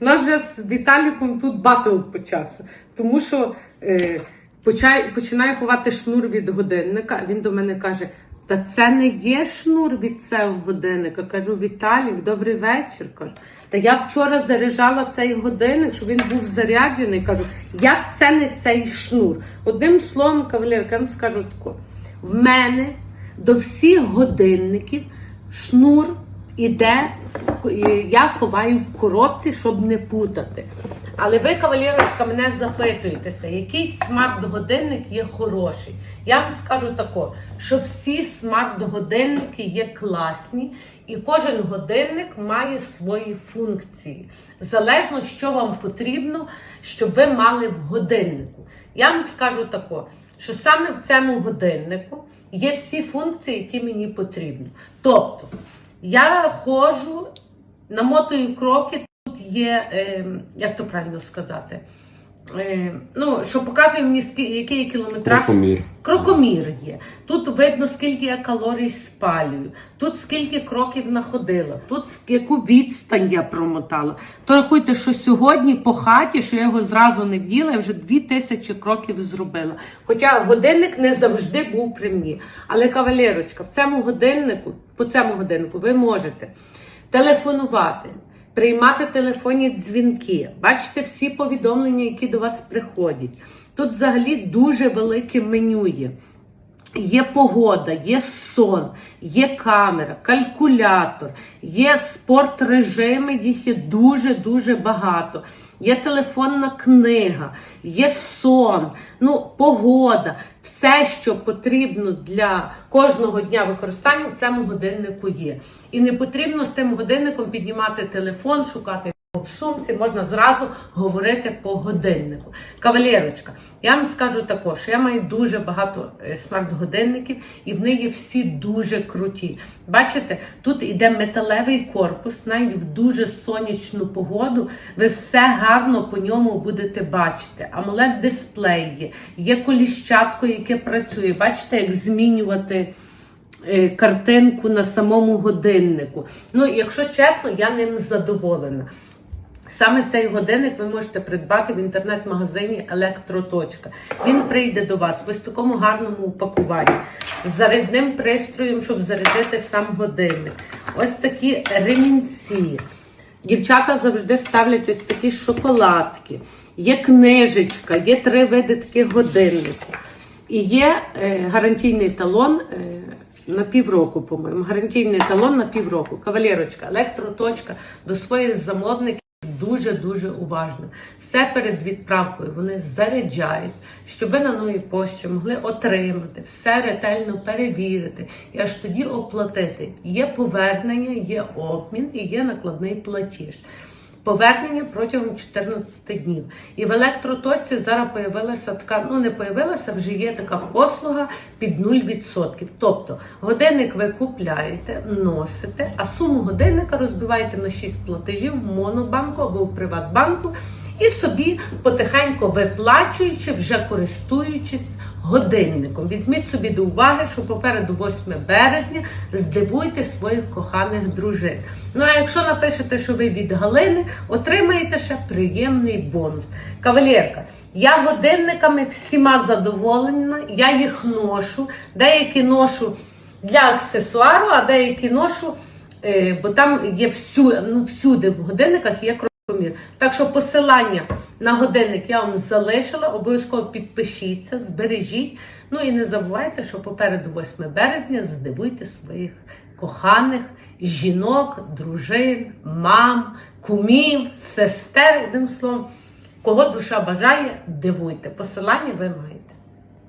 У нас вже з Віталіком тут батл почався. Тому що е, починає ховати шнур від годинника. Він до мене каже: Та це не є шнур від цього годинника. Кажу, Віталік, добрий вечір. Кажу. Та я вчора заряджала цей годинник, щоб він був заряджений. Кажу, як це не цей шнур? Одним словом, кавалерка, я вам скажу тако. В мене до всіх годинників шнур іде, я ховаю в коробці, щоб не путати. Але ви, кавалерочка, мене запитуєтеся, який смарт-годинник є хороший. Я вам скажу тако, що всі смарт-годинники є класні, і кожен годинник має свої функції. Залежно, що вам потрібно, щоб ви мали в годиннику. Я вам скажу тако, що саме в цьому годиннику є всі функції, які мені потрібні. Тобто, я ходжу, намотую кроки, тут є, е, як то правильно сказати, е, ну, що показує мені, який є кілометраж. Крокомір. Крокомір є. Тут видно, скільки я калорій спалюю, тут скільки кроків находила, тут яку відстань я промотала. То рахуйте, що сьогодні по хаті, що я його зразу не вділа, я вже дві тисячі кроків зробила. Хоча годинник не завжди був при мені. Але кавалерочка, в цьому годиннику, по цьому годиннику ви можете телефонувати. Приймати телефонні дзвінки, бачите всі повідомлення, які до вас приходять. Тут взагалі дуже велике меню є. Є погода, є сон, є камера, калькулятор, є спорт-режими, їх є дуже-дуже багато. Є телефонна книга, є сон, ну, погода. Все, що потрібно для кожного дня використання в цьому годиннику є. І не потрібно з тим годинником піднімати телефон, шукати в сумці можна зразу говорити по годиннику. Кавалерочка, я вам скажу також, я маю дуже багато е, смарт-годинників, і в неї всі дуже круті. Бачите, тут іде металевий корпус, навіть в дуже сонячну погоду. Ви все гарно по ньому будете бачити. амолед дисплей є, є коліщатко, яке працює. Бачите, як змінювати е, картинку на самому годиннику. Ну, якщо чесно, я ним задоволена. Саме цей годинник ви можете придбати в інтернет-магазині Електроточка. Він прийде до вас в ось такому гарному упакуванні з зарядним пристроєм, щоб зарядити сам годинник. Ось такі ремінці. Дівчата завжди ставлять ось такі шоколадки. Є книжечка, є три види таких годинників. І є е, гарантійний талон. Е, на півроку, по-моєму, гарантійний талон на півроку. Кавалерочка, електроточка до своїх замовників дуже-дуже уважно. Все перед відправкою вони заряджають, щоб ви на новій пошті могли отримати, все ретельно перевірити і аж тоді оплатити. Є повернення, є обмін і є накладний платіж. Повернення протягом 14 днів. І в електроточці зараз появилася така, ну не появилася, вже є така послуга під 0%. Тобто годинник ви купляєте, носите, а суму годинника розбиваєте на 6 платежів в монобанку або в Приватбанку і собі потихеньку виплачуючи, вже користуючись годинником. Візьміть собі до уваги, що попереду 8 березня здивуйте своїх коханих дружин. Ну а якщо напишете, що ви від Галини, отримаєте ще приємний бонус. Кавалерка, я годинниками всіма задоволена, я їх ношу, деякі ношу для аксесуару, а деякі ношу, е, бо там є всю, ну, всюди в годинниках є. Так що посилання на годинник я вам залишила, обов'язково підпишіться, збережіть. Ну і не забувайте, що попереду 8 березня здивуйте своїх коханих жінок, дружин, мам, кумів, сестер, одним словом, кого душа бажає, дивуйте. Посилання ви маєте.